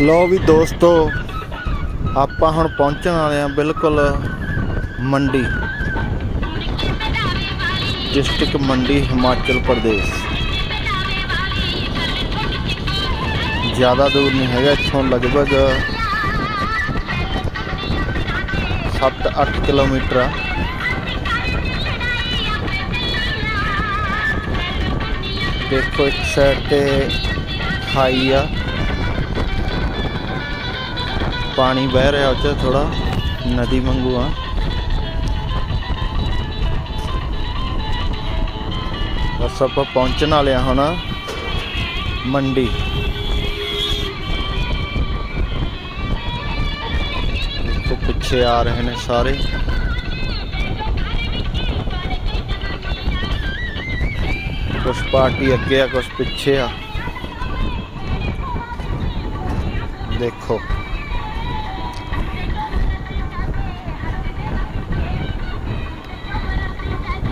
ਲੋ ਵੀ ਦੋਸਤੋ, ਆਪਾਂ ਹੁਣ ਪਹੁੰਚਣ ਵਾਲੇ ਆ ਬਿਲਕੁਲ ਮੰਡੀ, ਡਿਸਟ੍ਰਿਕਟ ਮੰਡੀ ਹਿਮਾਚਲ ਪ੍ਰਦੇਸ਼। ਜ਼ਿਆਦਾ ਦੂਰ ਨਹੀਂ ਹੈਗਾ, ਇੱਥੋਂ ਲਗਭਗ 7-8 ਕਿਲੋਮੀਟਰ ਆ। ਦੇਖੋ ਇੱਕ ਸਾਈਡ ਤੇ ਖਾਈ ਆ। ਪਾਣੀ ਵਹਿ ਰਿਹਾ ਉੱਥੇ ਥੋੜਾ ਨਦੀ ਵਾਂਗੂ ਆ ਬਸ ਆਪਾਂ ਪਹੁੰਚਣ ਵਾਲੇ ਆ ਹੁਣ ਮੰਡੀ ਦੇਖੋ ਪਿੱਛੇ ਆ ਰਹੇ ਨੇ ਸਾਰੇ ਕੁਛ ਪਾਰਟੀ ਅੱਗੇ ਆ ਕੁਛ ਪਿੱਛੇ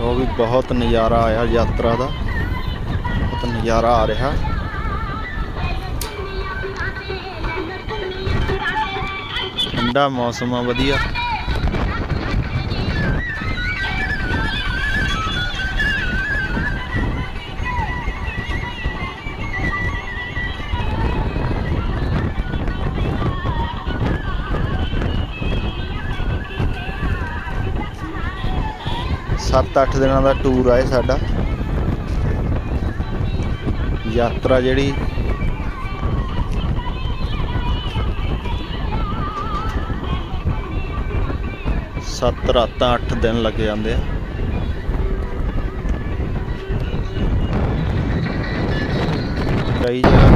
ਉਹ ਵੀ ਬਹੁਤ ਨਜ਼ਾਰਾ ਆਇਆ ਯਾਤਰਾ ਦਾ। ਬਹੁਤ ਨਜ਼ਾਰਾ ਆ ਰਿਹਾ। ਠੰਡਾ ਮੌਸਮ ਆ, ਵਧੀਆ। ਸੱਤ ਅੱਠ ਦਿਨਾਂ ਦਾ ਟੂਰ ਆ ਇਹ ਸਾਡਾ। ਯਾਤਰਾ ਜਿਹੜੀ ਸੱਤ ਰਾਤਾਂ ਅੱਠ ਦਿਨ ਲੱਗ ਜਾਂਦੇ ਆ। ਕਈ ਜਗ੍ਹਾ